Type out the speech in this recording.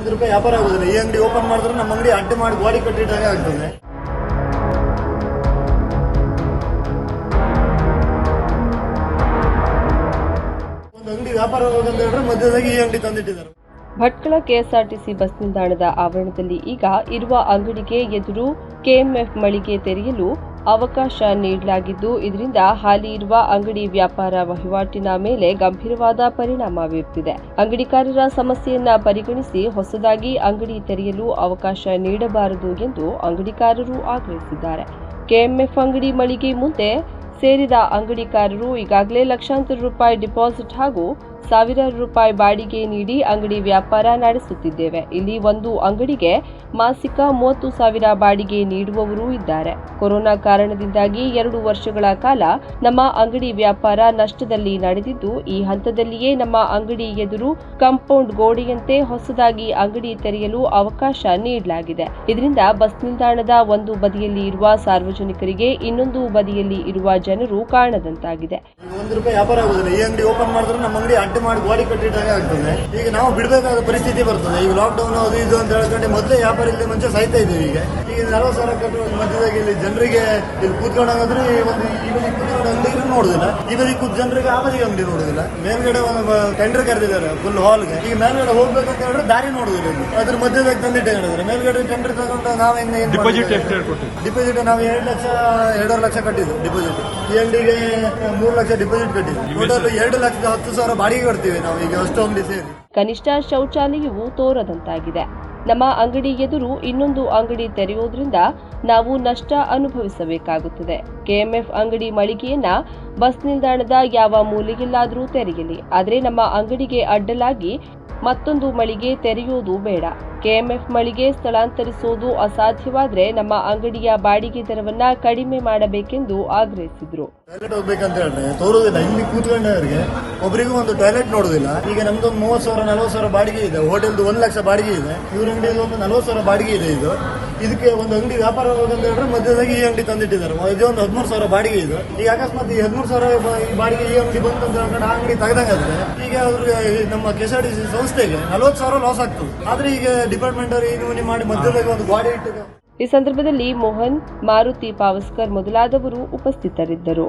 ಒಂದು ರೂಪಾಯಿ ವ್ಯಾಪಾರ ಆಗುದಿಲ್ಲ. ಈ ಅಂಗಡಿ ಓಪನ್ ಮಾಡಿದ್ರೆ ನಮ್ಮ ಅಂಗಡಿ ಅಡ್ಡ ಮಾಡಿ ಗೋಡಿ ಕಟ್ಟಿಟ್ಟಾಗೆ ಆಗ್ತದೆ. ಒಂದು ಅಂಗಡಿ ವ್ಯಾಪಾರ ಹೋಗಂತ ಹೇಳಿದ್ರೆ ಮಧ್ಯದಾಗಿ ಈ ಅಂಗಡಿ ತಂದಿಟ್ಟಿದ್ದಾರೆ. ಭಟ್ಕಳ ಕೆಎಸ್ಆರ್ಟಿಸಿ ಬಸ್ ನಿಲ್ದಾಣದ ಆವರಣದಲ್ಲಿ ಈಗ ಇರುವ ಅಂಗಡಿಗೆ ಎದುರು ಕೆಎಂಎಫ್ ಮಳಿಗೆ ತೆರೆಯಲು ಅವಕಾಶ ನೀಡಲಾಗಿದ್ದು, ಇದರಿಂದ ಹಾಲಿ ಇರುವ ಅಂಗಡಿ ವ್ಯಾಪಾರ ವಹಿವಾಟಿನ ಮೇಲೆ ಗಂಭೀರವಾದ ಪರಿಣಾಮ ಬೀರುತ್ತಿದೆ ಅಂಗಡಿಕಾರರ ಸಮಸ್ಯೆಯನ್ನ ಪರಿಗಣಿಸಿ ಹೊಸದಾಗಿ ಅಂಗಡಿ ತೆರೆಯಲು ಅವಕಾಶ ನೀಡಬಾರದು ಎಂದು ಅಂಗಡಿಕಾರರು ಆಗ್ರಹಿಸಿದ್ದಾರೆ. ಕೆಎಂಎಫ್ ಅಂಗಡಿ ಮಳಿಗೆ ಮುಂದೆ ಸೇರಿದ ಅಂಗಡಿಕಾರರು ಈಗಾಗಲೇ ಲಕ್ಷಾಂತರ ರೂಪಾಯಿ ಡಿಪಾಸಿಟ್ ಹಾಗೂ ಸಾವಿರಾರು ರೂಪಾಯಿ ಬಾಡಿಗೆ ನೀಡಿ ಅಂಗಡಿ ವ್ಯಾಪಾರ ನಡೆಸುತ್ತಿದ್ದೇವೆ. ಇಲ್ಲಿ ಒಂದು ಅಂಗಡಿಗೆ ಮಾಸಿಕ ಮೂವತ್ತು ಸಾವಿರ ಬಾಡಿಗೆ ನೀಡುವವರು ಇದ್ದಾರೆ. ಕೊರೋನಾ ಕಾರಣದಿಂದಾಗಿ ಎರಡು ವರ್ಷಗಳ ಕಾಲ ನಮ್ಮ ಅಂಗಡಿ ವ್ಯಾಪಾರ ನಷ್ಟದಲ್ಲಿ ನಡೆದಿದ್ದು, ಈ ಹಂತದಲ್ಲಿಯೇ ನಮ್ಮ ಅಂಗಡಿ ಎದುರು ಕಾಂಪೌಂಡ್ ಗೋಡೆಯಂತೆ ಹೊಸದಾಗಿ ಅಂಗಡಿ ತೆರೆಯಲು ಅವಕಾಶ ನೀಡಲಾಗಿದೆ. ಇದರಿಂದ ಬಸ್ ನಿಲ್ದಾಣದ ಒಂದು ಬದಿಯಲ್ಲಿ ಇರುವ ಸಾರ್ವಜನಿಕರಿಗೆ ಇನ್ನೊಂದು ಬದಿಯಲ್ಲಿ ಇರುವ ಜನರು ಕಾಣದಂತಾಗಿದೆ. ಅಡ್ಡೆ ಮಾಡಿ ಬಾಡಿ ಕಟ್ಟಿಟ್ಟಾಗ ಆಗ್ತದೆ. ಈಗ ನಾವು ಬಿಡಬೇಕಾದ ಪರಿಸ್ಥಿತಿ ಬರ್ತದೆ. ಈಗ ಲಾಕ್ಡೌನ್ ಅದು ಇದು ಅಂತ ಹೇಳ್ಕೊಂಡು ಮೊದಲೇ ವ್ಯಾಪಾರ ಇಲ್ಲಿ ಮುಂಚೆ ಸಾಯ್ತಾ ಇದ್ದೀವಿ ಈಗ. ಈಗ ನಲವತ್ತು ಸಾವಿರ ಕಟ್ಟುವ ಮಧ್ಯದಾಗ ಇಲ್ಲಿ ಜನರಿಗೆ ಇಲ್ಲಿ ಕೂತ್ಕೊಂಡಾಗಂದ್ರೆ ಒಂದು ಈಗ ಬದಿ ಕೂತ್ಕೊಂಡು ಇವರಿಗೆ ಜನರಿಗೆ ಆಮದಿಗೆ ಅಂಗಡಿ ನೋಡುದಿಲ್ಲ. ಮೇಲ್ಗಡೆ ಒಂದು ಟೆಂಡರ್ ಕರೆದಿದ್ದಾರೆ ಫುಲ್ ಹಾಲ್ಗೆ ಈಗ ಮೇಲ್ಗಡೆ ಹೋಗ್ಬೇಕಂತ ಹೇಳಿದ್ರೆ ದಾರಿ ನೋಡುದಿಲ್ಲ ಇಲ್ಲಿ. ಅದ್ರ ಮಧ್ಯದಾಗ ತಂದಿಟ್ಟೆ ಹೇಳಿದ್ರೆ ಮೇಲ್ಗಡೆ ಟೆಂಡರ್ ತಗೊಂಡು ನಾವು ಹೆಂಗೆ ಡಿಪಾಸಿಟ್ ಎಷ್ಟು ಡಿಪಾಸಿಟ್ ನಾವು ಎರಡು ಲಕ್ಷ ಎರಡೂವರೆ ಲಕ್ಷ ಕಟ್ಟಿದ್ದು ಡಿಪಾಸಿಟ್ ಈ ಅಂಗಡಿಗೆ ಮೂರು ಲಕ್ಷ ಡಿಪಾಸಿಟ್ ಕಟ್ಟಿದ್ದು. ಟೋಟಲ್ ಎರಡು ಲಕ್ಷದ ಹತ್ತು ಸಾವಿರ ಬಾಡಿಗೆ ಕೊಡ್ತೀವಿ ನಾವು ಈಗ ಅಷ್ಟು ಅಂಗಡಿ ಸೇರಿ. ಕನಿಷ್ಠ ಶೌಚಾಲಯವು ತೋರದಂತಾಗಿದೆ. ನಮ್ಮ ಅಂಗಡಿ ಎದುರು ಇನ್ನೊಂದು ಅಂಗಡಿ ತೆರೆಯುವುದರಿಂದ ನಾವು ನಷ್ಟ ಅನುಭವಿಸಬೇಕಾಗುತ್ತದೆ. ಕೆಎಂಎಫ್ ಅಂಗಡಿ ಮಳಿಗೆಯನ್ನ ಬಸ್ ನಿಲ್ದಾಣದ ಯಾವ ಮೂಲೆಯಲ್ಲಾದರೂ ತೆರೆಯಲಿ ಆದರೆ ನಮ್ಮ ಅಂಗಡಿಗೆ ಅಡ್ಡಲಾಗಿ ಮತ್ತೊಂದು ಮಳಿಗೆ ತೆರೆಯುವುದು ಬೇಡ. ಕೆಎಂಎಫ್ ಮಳಿಗೆ ಸ್ಥಳಾಂತರಿಸುವುದು ಅಸಾಧ್ಯವಾದರೆ ನಮ್ಮ ಅಂಗಡಿಯ ಬಾಡಿಗೆ ದರವನ್ನ ಕಡಿಮೆ ಮಾಡಬೇಕೆಂದು ಆಗ್ರಹಿಸಿದ್ರು. ಟಾಯ್ಲೆಟ್ ಹೋಗ್ಬೇಕಂತ ಹೇಳಿದ್ರೆ ತೋರುದಿಲ್ಲ ಇಲ್ಲಿ ಕೂತ್ಕೊಂಡವರಿಗೆ ಒಬ್ಬರಿಗೂ ಒಂದು ಟಾಯ್ಲೆಟ್ ನೋಡುದಿಲ್ಲ ಈಗ ನಮ್ದೊಂದು ಮೂವತ್ತು ಸಾವಿರ, ನಲವತ್ತು ಸಾವಿರ ಬಾಡಿಗೆ ಇದೆ. ಹೋಟೆಲ್ದು ಒಂದು ಲಕ್ಷ ಬಾಡಿಗೆ ಇದೆ. ಇವ್ರ ಅಂಗಡಿಯಲ್ಲಿ ಒಂದು ನಲವತ್ತು ಸಾವಿರ ಬಾಡಿಗೆ ಇದೆ ಇದು. ಇದಕ್ಕೆ ಒಂದು ಅಂಗಡಿ ವ್ಯಾಪಾರ ಹೋಗಂತ ಹೇಳಿದ್ರೆ ಮಧ್ಯದಾಗಿ ಈ ಅಂಗಡಿ ತಂದಿಟ್ಟಿದ್ದಾರೆ. ಇದು ಒಂದು ಹದಿಮೂರು ಸಾವಿರ ಬಾಡಿಗೆ ಇದು. ಈಗ ಅಕಸ್ಮಾತ್ ಈ ಹದಿಮೂರು ಸಾವಿರ ಈ ಬಾಡಿಗೆ ಈ ಅಂಗಡಿ ಬಂತು ಅಂತ ಹೇಳ್ಕೊಂಡು ಆ ಈಗ ಅವ್ರಿಗೆ ನಮ್ಮ K S R T C ಸಂಸ್ಥೆಗೆ ನಲವತ್ತು ಸಾವಿರ ಲಾಸ್ ಆಗ್ತದೆ. ಆದ್ರೆ ಈಗ ಡಿಪಾರ್ಟ್ಮೆಂಟ್ ಅವರು ಏನು ಮಾಡಿ ಮಧ್ಯದಾಗ ಒಂದು ಗಾಡಿ ಇಟ್ಟು ಈ ಸಂದರ್ಭದಲ್ಲಿ ಮೋಹನ್, ಮಾರುತಿ ಪಾವಸ್ಕರ್ ಮೊದಲಾದವರು ಉಪಸ್ಥಿತರಿದ್ದರು.